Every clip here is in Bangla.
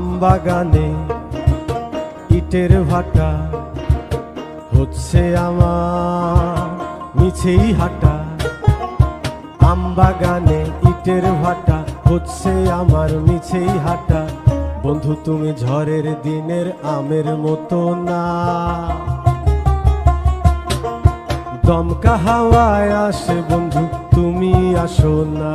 আমবাগানে ইটের ভাটা হচ্ছে আমার মিছেই হাঁটা। আমবাগানে ইটের ভাটা হচ্ছে আমার মিছেই হাঁটা। বন্ধু, তুমি ঝড়ের দিনের আমের মতো না। দমকা হাওয়ায় আসে বন্ধু, তুমি আসো না।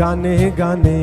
गाने गाने।